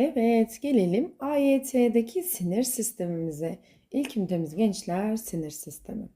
Evet, gelelim AYT'deki sinir sistemimize. İlk ünitemiz gençler sinir sistemi.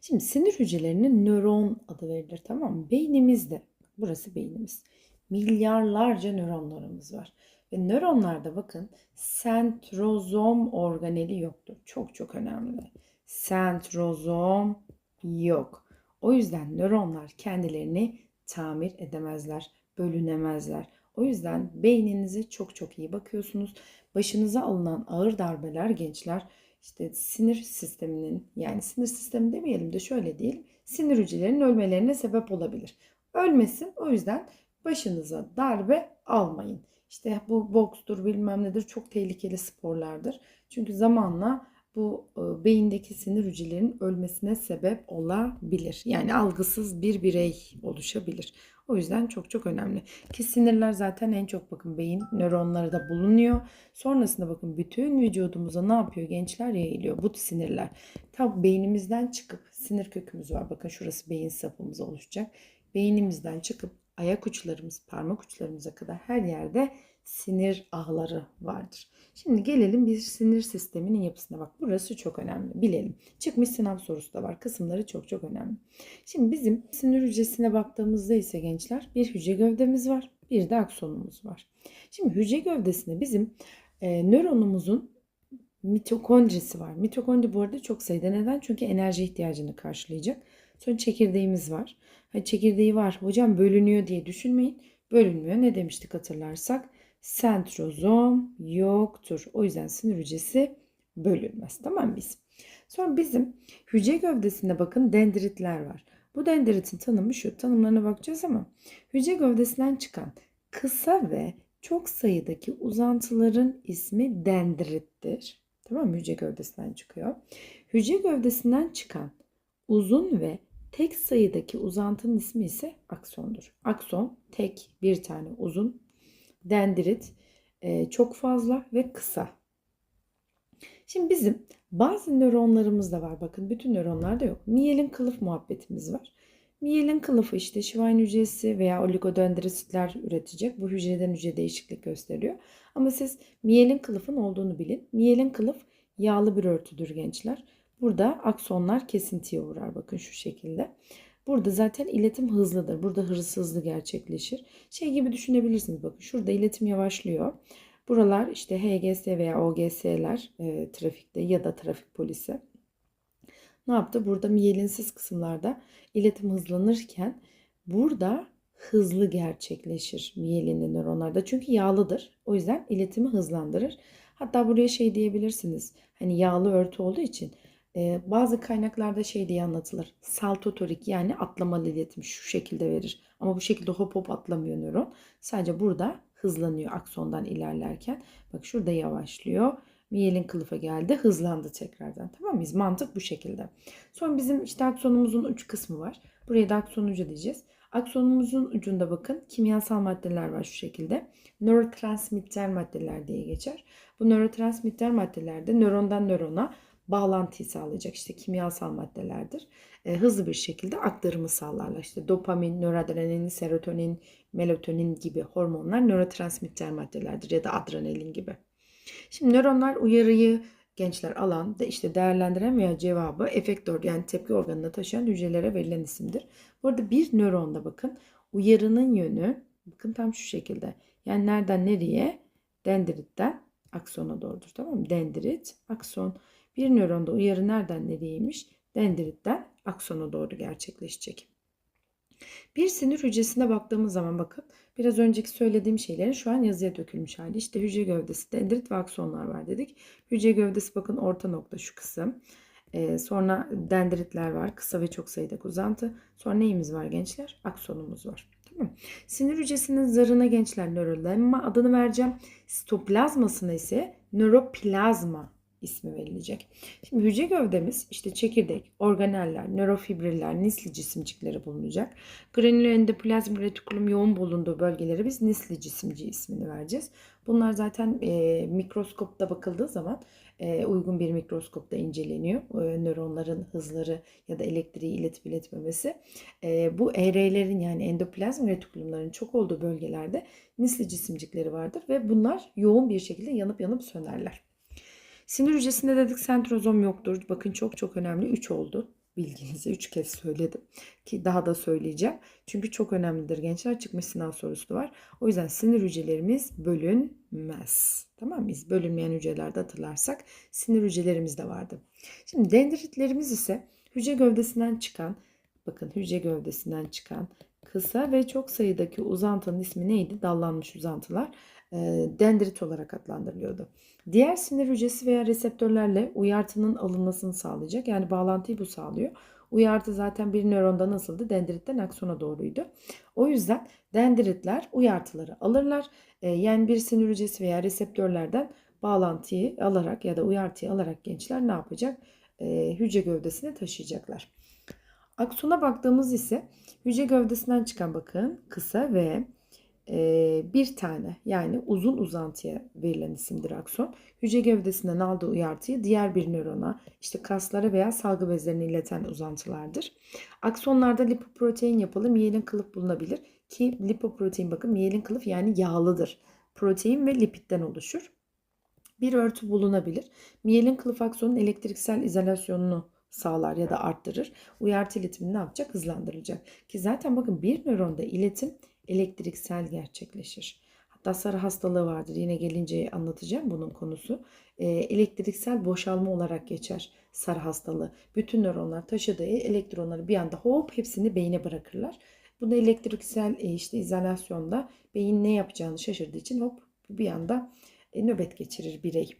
Şimdi sinir hücrelerine nöron adı verilir tamam mı? Beynimizde, burası beynimiz. Milyarlarca nöronlarımız var. Ve nöronlarda bakın sentrozom organeli yoktur. Çok çok önemli. Sentrozom yok. O yüzden nöronlar kendilerini tamir edemezler, bölünemezler. O yüzden beyninize çok çok iyi bakıyorsunuz. Başınıza alınan ağır darbeler gençler işte sinir sisteminin yani sinir sistemi demeyelim de şöyle diyelim sinir hücrelerinin ölmelerine sebep olabilir. Ölmesin o yüzden başınıza darbe almayın. İşte bu bokstur bilmem nedir çok tehlikeli sporlardır. Çünkü zamanla bu e, beyindeki sinir hücrelerinin ölmesine sebep olabilir. Yani algısız bir birey oluşabilir. O yüzden çok çok önemli. Ki sinirler zaten en çok bakın beyin nöronları da bulunuyor. Sonrasında bakın bütün vücudumuza ne yapıyor gençler yayılıyor bu sinirler. Tam beynimizden çıkıp sinir kökümüz var. Bakın şurası beyin sapımız oluşacak. Beynimizden çıkıp ayak uçlarımız, parmak uçlarımıza kadar her yerde sinir ağları vardır. Şimdi gelelim bir sinir sisteminin yapısına bak. Burası çok önemli. Bilelim. Çıkmış sınav sorusu da var. Kısımları çok çok önemli. Şimdi bizim sinir hücresine baktığımızda ise gençler bir hücre gövdemiz var. Bir de aksonumuz var. Şimdi hücre gövdesinde bizim e, nöronumuzun mitokondrisi var. Mitokondri bu arada çok sayıda. Neden? Çünkü enerji ihtiyacını karşılayacak. Sonra çekirdeğimiz var. Ha, çekirdeği var. Hocam bölünüyor diye düşünmeyin. Bölünmüyor. Ne demiştik hatırlarsak? Sentrozom yoktur. O yüzden sinir hücresi bölünmez. Tamam biz. Sonra bizim hücre gövdesinde bakın dendritler var. Bu dendritin tanımı şu. Tanımlarına bakacağız ama hücre gövdesinden çıkan kısa ve çok sayıdaki uzantıların ismi dendrittir. Tamam mı? Hücre gövdesinden çıkıyor. Hücre gövdesinden çıkan uzun ve tek sayıdaki uzantının ismi ise aksondur. Akson tek bir tane uzun dendrit e, çok fazla ve kısa. Şimdi bizim bazı nöronlarımız da var. Bakın bütün nöronlarda yok. Miyelin kılıf muhabbetimiz var. Miyelin kılıfı işte şivayn hücresi veya oligodendrositler üretecek. Bu hücreden hücre değişiklik gösteriyor. Ama siz miyelin kılıfın olduğunu bilin. Miyelin kılıf yağlı bir örtüdür gençler. Burada aksonlar kesintiye uğrar. Bakın şu şekilde. Burada zaten iletim hızlıdır. Burada hız hızlı gerçekleşir. Şey gibi düşünebilirsiniz. Bakın şurada iletim yavaşlıyor. Buralar işte HGS veya OGS'ler e, trafikte ya da trafik polisi. Ne yaptı? Burada miyelinsiz kısımlarda iletim hızlanırken burada hızlı gerçekleşir miyelinli nöronlarda. Çünkü yağlıdır. O yüzden iletimi hızlandırır. Hatta buraya şey diyebilirsiniz. Hani yağlı örtü olduğu için bazı kaynaklarda şey diye anlatılır. Saltotorik yani atlamalı iletim şu şekilde verir. Ama bu şekilde hop hop atlamıyor nöron. Sadece burada hızlanıyor aksondan ilerlerken. Bak şurada yavaşlıyor. Miyelin kılıfa geldi. Hızlandı tekrardan. Tamam mıyız? Mantık bu şekilde. Sonra bizim işte aksonumuzun uç kısmı var. Buraya da akson ucu diyeceğiz. Aksonumuzun ucunda bakın kimyasal maddeler var şu şekilde. Nörotransmitter maddeler diye geçer. Bu nörotransmitter maddelerde nörondan nörona bağlantıyı sağlayacak işte kimyasal maddelerdir. E, hızlı bir şekilde aktarımı sağlarlar. İşte dopamin, nöradrenalin, serotonin, melatonin gibi hormonlar nörotransmitter maddelerdir ya da adrenalin gibi. Şimdi nöronlar uyarıyı gençler alan da işte değerlendiren veya cevabı efektör yani tepki organına taşıyan hücrelere verilen isimdir. Bu arada bir nöronda bakın uyarının yönü bakın tam şu şekilde. Yani nereden nereye? Dendritten aksona doğrudur. Tamam mı? Dendrit, akson. Bir nöronda uyarı nereden nereyeymiş? Dendritten aksona doğru gerçekleşecek. Bir sinir hücresine baktığımız zaman bakın biraz önceki söylediğim şeylerin şu an yazıya dökülmüş hali. İşte hücre gövdesi, dendrit ve aksonlar var dedik. Hücre gövdesi bakın orta nokta şu kısım. Ee, sonra dendritler var. Kısa ve çok sayıda uzantı. Sonra neyimiz var gençler? Aksonumuz var. Tamam. Sinir hücresinin zarına gençler nörolemma adını vereceğim. Sitoplazmasına ise nöroplazma ismi verilecek. Şimdi hücre gövdemiz işte çekirdek, organeller, nörofibriller, nisli cisimcikleri bulunacak. Granüler endoplazm retikulum yoğun bulunduğu bölgelere biz nisli cisimci ismini vereceğiz. Bunlar zaten e, mikroskopta bakıldığı zaman e, uygun bir mikroskopta inceleniyor. E, nöronların hızları ya da elektriği iletip iletmemesi. E, bu ER'lerin yani endoplazm retikulumların çok olduğu bölgelerde nisli cisimcikleri vardır ve bunlar yoğun bir şekilde yanıp yanıp sönerler. Sinir hücresinde dedik sentrozom yoktur. Bakın çok çok önemli. 3 oldu. Bilginize 3 kez söyledim. Ki daha da söyleyeceğim. Çünkü çok önemlidir gençler. Çıkmış sınav sorusu da var. O yüzden sinir hücrelerimiz bölünmez. Tamam mı? Biz bölünmeyen hücrelerde hatırlarsak sinir hücrelerimiz de vardı. Şimdi dendritlerimiz ise hücre gövdesinden çıkan bakın hücre gövdesinden çıkan kısa ve çok sayıdaki uzantının ismi neydi? Dallanmış uzantılar dendrit olarak adlandırılıyordu. Diğer sinir hücresi veya reseptörlerle uyartının alınmasını sağlayacak. Yani bağlantıyı bu sağlıyor. Uyartı zaten bir nöronda nasıldı? Dendritten aksona doğruydu. O yüzden dendritler uyartıları alırlar. Yani bir sinir hücresi veya reseptörlerden bağlantıyı alarak ya da uyartıyı alarak gençler ne yapacak? Hücre gövdesine taşıyacaklar. Aksona baktığımız ise hücre gövdesinden çıkan bakın kısa ve bir tane yani uzun uzantıya verilen isimdir akson. Hücre gövdesinden aldığı uyartıyı diğer bir nörona, işte kaslara veya salgı bezlerine ileten uzantılardır. Aksonlarda lipoprotein yapılı miyelin kılıf bulunabilir ki lipoprotein bakın miyelin kılıf yani yağlıdır. Protein ve lipitten oluşur. Bir örtü bulunabilir. Miyelin kılıf aksonun elektriksel izolasyonunu sağlar ya da arttırır. Uyartı iletimini ne yapacak? Hızlandıracak. Ki zaten bakın bir nöronda iletim elektriksel gerçekleşir. Hatta sarı hastalığı vardır. Yine gelince anlatacağım bunun konusu. E, elektriksel boşalma olarak geçer sarı hastalığı. Bütün nöronlar taşıdığı elektronları bir anda hop hepsini beyine bırakırlar. Bu da elektriksel e, işte izolasyonda beyin ne yapacağını şaşırdığı için hop bir anda e, nöbet geçirir birey.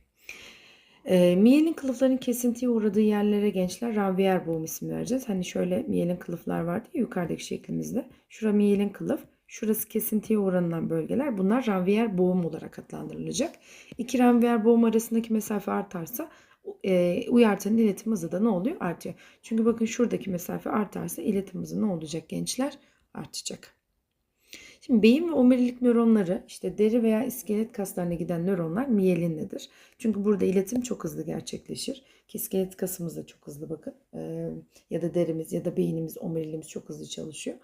E, miyelin kılıfların kesintiye uğradığı yerlere gençler Ranvier boğum ismi vereceğiz. Hani şöyle miyelin kılıflar vardı ya yukarıdaki şeklimizde. Şura miyelin kılıf. Şurası kesintiye uğranılan bölgeler. Bunlar ranvier boğum olarak adlandırılacak. İki ranvier boğum arasındaki mesafe artarsa e, uyartının iletim hızı da ne oluyor? Artıyor. Çünkü bakın şuradaki mesafe artarsa iletim hızı ne olacak gençler? Artacak. Şimdi beyin ve omurilik nöronları işte deri veya iskelet kaslarına giden nöronlar miyelinlidir. Çünkü burada iletim çok hızlı gerçekleşir. Ki iskelet kasımız da çok hızlı bakın. Ee, ya da derimiz ya da beynimiz, omuriliğimiz çok hızlı çalışıyor.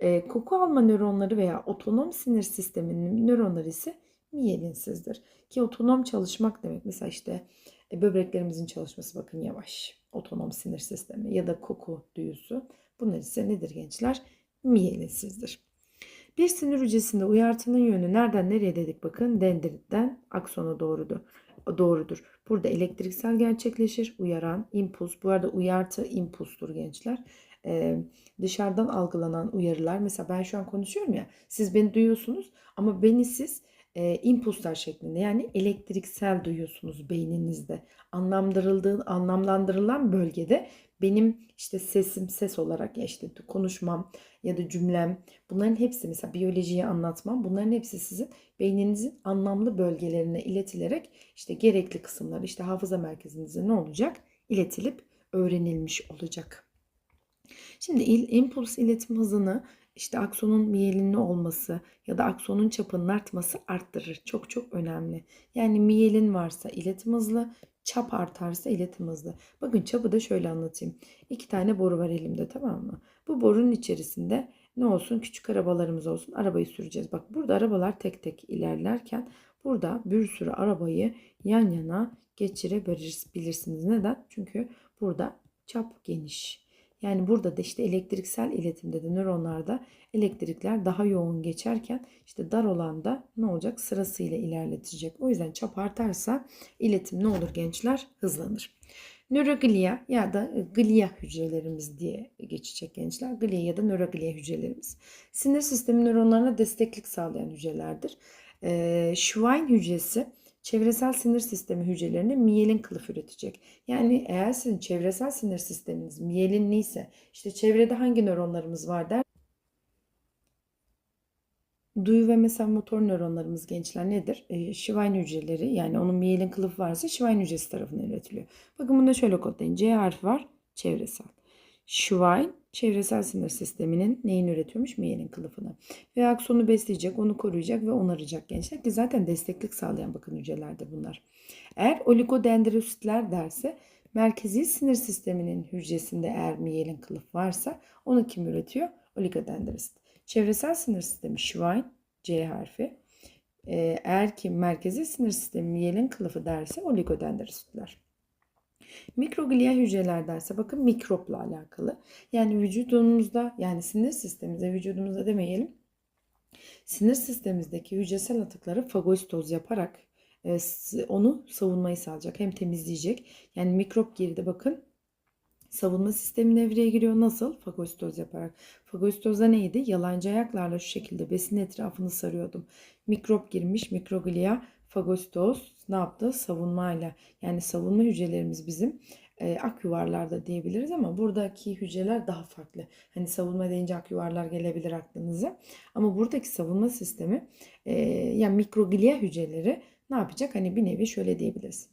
E, koku alma nöronları veya otonom sinir sisteminin nöronları ise miyelinsizdir. Ki otonom çalışmak demek mesela işte e, böbreklerimizin çalışması bakın yavaş. Otonom sinir sistemi ya da koku duyusu. Bunlar ise nedir gençler? Miyelinsizdir. Bir sinir hücresinde uyartının yönü nereden nereye dedik bakın dendritten aksona doğrudur. Doğrudur. Burada elektriksel gerçekleşir. Uyaran, impuls. Bu arada uyartı impulstur gençler e, dışarıdan algılanan uyarılar. Mesela ben şu an konuşuyorum ya siz beni duyuyorsunuz ama beni siz e, impulslar şeklinde yani elektriksel duyuyorsunuz beyninizde. Anlamlandırıldığı anlamlandırılan bölgede benim işte sesim ses olarak ya işte konuşmam ya da cümlem bunların hepsi mesela biyolojiyi anlatmam bunların hepsi sizin beyninizin anlamlı bölgelerine iletilerek işte gerekli kısımlar işte hafıza merkezinize ne olacak? İletilip öğrenilmiş olacak. Şimdi il, impuls iletim hızını işte aksonun miyelinli olması ya da aksonun çapının artması arttırır. Çok çok önemli. Yani miyelin varsa iletim hızlı, çap artarsa iletim hızlı. Bakın çapı da şöyle anlatayım. İki tane boru var elimde tamam mı? Bu borunun içerisinde ne olsun? Küçük arabalarımız olsun. Arabayı süreceğiz. Bak burada arabalar tek tek ilerlerken burada bir sürü arabayı yan yana geçirebilirsiniz. Neden? Çünkü burada çap geniş. Yani burada da işte elektriksel iletimde de nöronlarda elektrikler daha yoğun geçerken işte dar olan da ne olacak sırasıyla ilerletecek. O yüzden çap artarsa iletim ne olur gençler hızlanır. Nöroglia ya da glia hücrelerimiz diye geçecek gençler. Glia ya da nöroglia hücrelerimiz. Sinir sistemi nöronlarına desteklik sağlayan hücrelerdir. Ee, Schwein hücresi çevresel sinir sistemi hücrelerine miyelin kılıf üretecek. Yani eğer sizin çevresel sinir sisteminiz miyelinliyse işte çevrede hangi nöronlarımız var der. Duyu ve mesela motor nöronlarımız gençler nedir? E, Schwein hücreleri yani onun miyelin kılıfı varsa Schwein hücresi tarafından üretiliyor. Bakın bunda şöyle kodlayın. C harfi var çevresel. Schwein çevresel sinir sisteminin neyini üretiyormuş? Miyelin kılıfını. Ve aksonu besleyecek, onu koruyacak ve onaracak gençler ki zaten desteklik sağlayan bakın hücrelerdir bunlar. Eğer oligodendrositler derse merkezi sinir sisteminin hücresinde eğer miyelin kılıf varsa onu kim üretiyor? Oligodendrosit. Çevresel sinir sistemi Schwein, C harfi. Ee, eğer ki merkezi sinir sistemi miyelin kılıfı derse oligodendrositler. Mikroglia hücreler derse bakın mikropla alakalı. Yani vücudumuzda yani sinir sistemimizde vücudumuzda demeyelim. Sinir sistemimizdeki hücresel atıkları fagositoz yaparak e, onu savunmayı sağlayacak. Hem temizleyecek. Yani mikrop girdi bakın savunma sistemi devreye giriyor. Nasıl? Fagositoz yaparak. Fagositozda neydi? Yalancı ayaklarla şu şekilde besin etrafını sarıyordum. Mikrop girmiş mikroglia fagositoz ne yaptı? Savunmayla yani savunma hücrelerimiz bizim e, ak yuvarlarda diyebiliriz ama buradaki hücreler daha farklı. Hani savunma deyince ak yuvarlar gelebilir aklınıza. Ama buradaki savunma sistemi e, yani mikroglia hücreleri ne yapacak? Hani bir nevi şöyle diyebiliriz.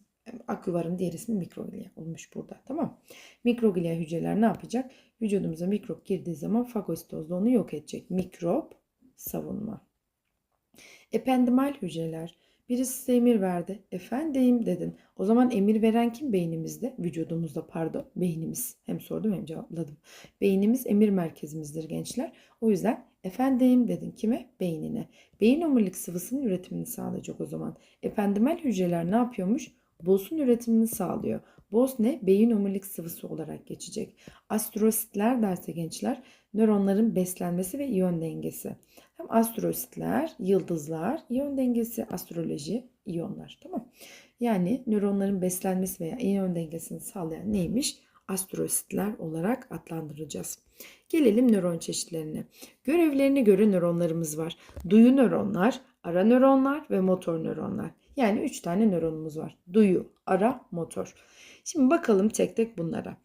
Ak yuvarın diğer ismi mikroglia olmuş burada. Tamam. Mikroglia hücreler ne yapacak? Vücudumuza mikrop girdiği zaman fagositozda onu yok edecek. Mikrop savunma. Ependimal hücreler Birisi size emir verdi. Efendim dedin. O zaman emir veren kim beynimizde? Vücudumuzda pardon. Beynimiz. Hem sordum hem cevapladım. Beynimiz emir merkezimizdir gençler. O yüzden efendim dedin. Kime? Beynine. Beyin omurilik sıvısının üretimini sağlayacak o zaman. Ependimal hücreler ne yapıyormuş? BOS'un üretimini sağlıyor. BOS ne? Beyin omurilik sıvısı olarak geçecek. Astrositler derse gençler nöronların beslenmesi ve iyon dengesi. Hem astrositler, yıldızlar, iyon dengesi, astroloji, iyonlar. Tamam. Yani nöronların beslenmesi veya iyon dengesini sağlayan neymiş? Astrositler olarak adlandıracağız. Gelelim nöron çeşitlerine. Görevlerine göre nöronlarımız var. Duyu nöronlar, ara nöronlar ve motor nöronlar. Yani 3 tane nöronumuz var. Duyu, ara, motor. Şimdi bakalım tek tek bunlara.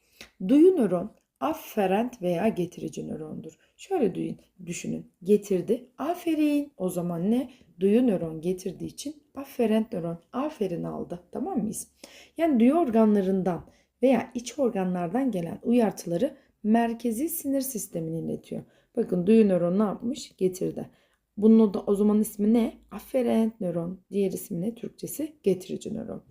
Duyu nöron afferent veya getirici nörondur. Şöyle düşünün. Getirdi. Aferin. O zaman ne? Duyu nöron getirdiği için afferent nöron aferin aldı. Tamam mıyız? Yani duyu organlarından veya iç organlardan gelen uyartıları merkezi sinir sistemine iletiyor. Bakın duyu nöron ne yapmış? Getirdi. Bunun da o zaman ismi ne? Afferent nöron. Diğer ismi ne? Türkçesi getirici nöron.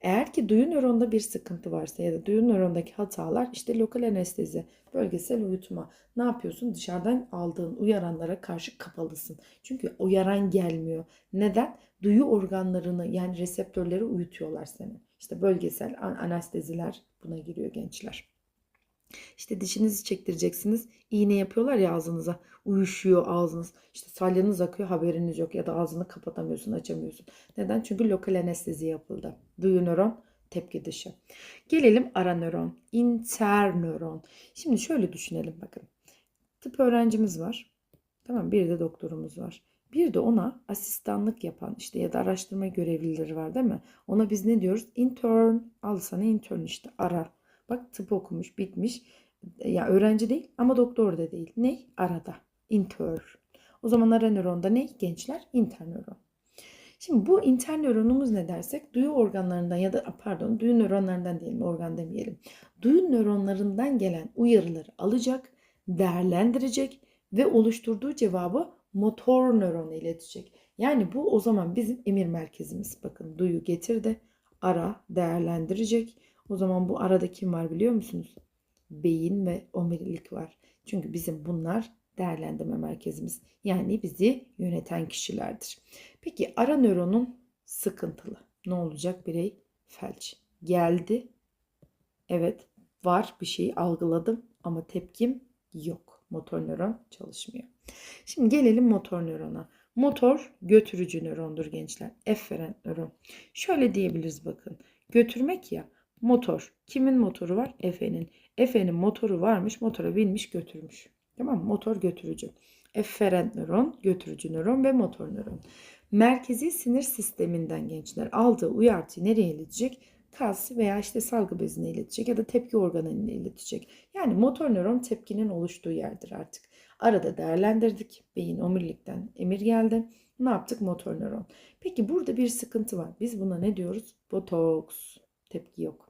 Eğer ki duyu nöronda bir sıkıntı varsa ya da duyu nörondaki hatalar işte lokal anestezi, bölgesel uyutma. Ne yapıyorsun? Dışarıdan aldığın uyaranlara karşı kapalısın. Çünkü uyaran gelmiyor. Neden? Duyu organlarını yani reseptörleri uyutuyorlar seni. İşte bölgesel anesteziler buna giriyor gençler. İşte dişinizi çektireceksiniz. İğne yapıyorlar ya ağzınıza. Uyuşuyor ağzınız. İşte salyanız akıyor haberiniz yok. Ya da ağzını kapatamıyorsun açamıyorsun. Neden? Çünkü lokal anestezi yapıldı. Duyu nöron tepki dışı. Gelelim ara nöron. internöron. Şimdi şöyle düşünelim bakın. Tıp öğrencimiz var. Tamam bir de doktorumuz var. Bir de ona asistanlık yapan işte ya da araştırma görevlileri var değil mi? Ona biz ne diyoruz? Intern. Al sana intern işte ara. Bak tıp okumuş, bitmiş. Ya öğrenci değil ama doktor da değil. Ne? Arada. Intern. O zaman ara nöronda ne? Gençler internöron. Şimdi bu internöronumuz ne dersek duyu organlarından ya da pardon duyu nöronlarından diyelim organ demeyelim. Duyu nöronlarından gelen uyarıları alacak, değerlendirecek ve oluşturduğu cevabı motor nörona iletecek. Yani bu o zaman bizim emir merkezimiz. Bakın duyu getirdi, ara değerlendirecek, o zaman bu arada kim var biliyor musunuz? Beyin ve omurilik var. Çünkü bizim bunlar değerlendirme merkezimiz. Yani bizi yöneten kişilerdir. Peki ara nöronun sıkıntılı. Ne olacak birey? Felç. Geldi. Evet var bir şeyi algıladım ama tepkim yok. Motor nöron çalışmıyor. Şimdi gelelim motor nörona. Motor götürücü nörondur gençler. Efferent nöron. Şöyle diyebiliriz bakın. Götürmek ya Motor. Kimin motoru var? Efe'nin. Efe'nin motoru varmış. Motora binmiş götürmüş. Tamam mı? Motor götürücü. Efferent nöron, götürücü nöron ve motor nöron. Merkezi sinir sisteminden gençler aldığı uyartıyı nereye iletecek? Kas veya işte salgı bezine iletecek ya da tepki organına iletecek. Yani motor nöron tepkinin oluştuğu yerdir artık. Arada değerlendirdik. Beyin omurilikten emir geldi. Ne yaptık? Motor nöron. Peki burada bir sıkıntı var. Biz buna ne diyoruz? Botoks. Tepki yok.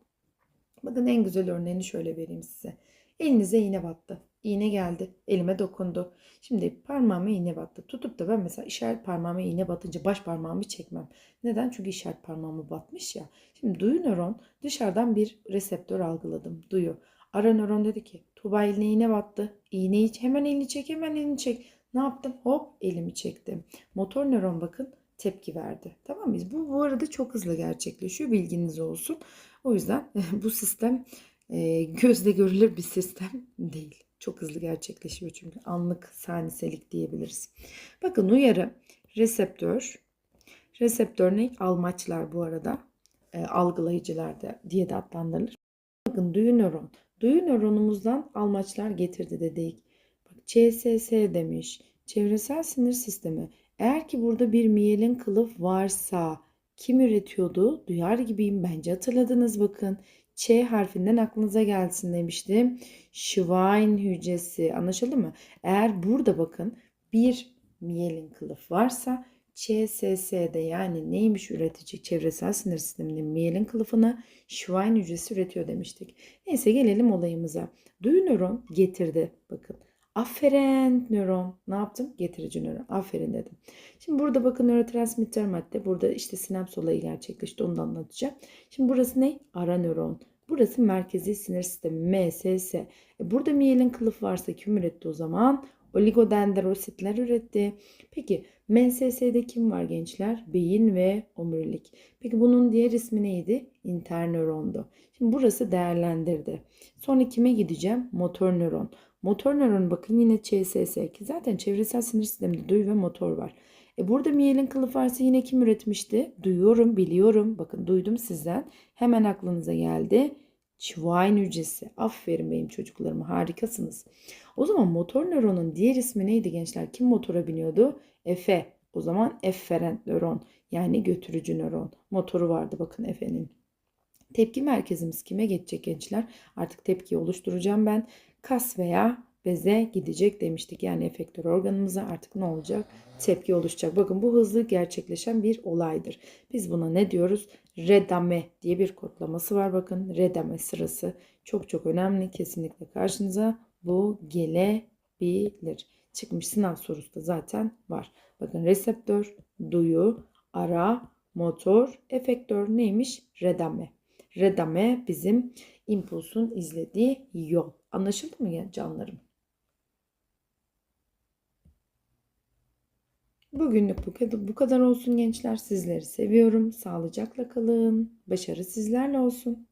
Bakın en güzel örneğini şöyle vereyim size. Elinize iğne battı. İğne geldi. Elime dokundu. Şimdi parmağıma iğne battı. Tutup da ben mesela işaret parmağıma iğne batınca baş parmağımı çekmem. Neden? Çünkü işaret parmağımı batmış ya. Şimdi duyu nöron dışarıdan bir reseptör algıladım. Duyu. Ara nöron dedi ki Tuğba eline iğne battı. İğneyi hemen elini çek hemen elini çek. Ne yaptım? Hop elimi çektim. Motor nöron bakın tepki verdi. Tamam mıyız? Bu bu arada çok hızlı gerçekleşiyor. Bilginiz olsun. O yüzden bu sistem e, gözle görülür bir sistem değil. Çok hızlı gerçekleşiyor çünkü anlık saniselik diyebiliriz. Bakın uyarı, reseptör, reseptör ne? Almaçlar bu arada. E, algılayıcılar da diye de adlandırılır. Bakın duyu nöron. Duyu nöronumuzdan almaçlar getirdi dedik. Bak CSS demiş. Çevresel sinir sistemi. Eğer ki burada bir miyelin kılıf varsa kim üretiyordu? Duyar gibiyim. Bence hatırladınız bakın. Ç harfinden aklınıza gelsin demiştim. Schwein hücresi. Anlaşıldı mı? Eğer burada bakın bir miyelin kılıf varsa CSS'de yani neymiş üretici çevresel sinir sisteminin miyelin kılıfını Schwein hücresi üretiyor demiştik. Neyse gelelim olayımıza. Duyu nöron getirdi. Bakın Aferent nöron. Ne yaptım? Getirici nöron. Aferin dedim. Şimdi burada bakın nörotransmitter madde. Burada işte sinaps olayı gerçekleşti. Onu da anlatacağım. Şimdi burası ne? Ara nöron. Burası merkezi sinir sistemi. MSS. E burada miyelin kılıf varsa kim üretti o zaman? Oligodendrositler üretti. Peki MSS'de kim var gençler? Beyin ve omurilik. Peki bunun diğer ismi neydi? İnternörondu. Şimdi burası değerlendirdi. Sonra kime gideceğim? Motor nöron. Motor nöron bakın yine CSS ki zaten çevresel sinir sisteminde duyu ve motor var. E burada miyelin kılıf varsa yine kim üretmişti? Duyuyorum, biliyorum. Bakın duydum sizden. Hemen aklınıza geldi. Schwein hücresi. Aferin benim çocuklarıma harikasınız. O zaman motor nöronun diğer ismi neydi gençler? Kim motora biniyordu? Efe. O zaman efferent nöron yani götürücü nöron. Motoru vardı bakın Efe'nin. Tepki merkezimiz kime geçecek gençler? Artık tepkiyi oluşturacağım ben. Kas veya beze gidecek demiştik. Yani efektör organımıza artık ne olacak? Tepki oluşacak. Bakın bu hızlı gerçekleşen bir olaydır. Biz buna ne diyoruz? Redame diye bir kodlaması var. Bakın redame sırası çok çok önemli. Kesinlikle karşınıza bu gelebilir. Çıkmış sınav sorusu da zaten var. Bakın reseptör, duyu, ara, motor, efektör neymiş? Redame. Redame bizim impulsun izlediği yol. Anlaşıldı mı ya canlarım? Bugünlük bu kadar, olsun gençler. Sizleri seviyorum. Sağlıcakla kalın. Başarı sizlerle olsun.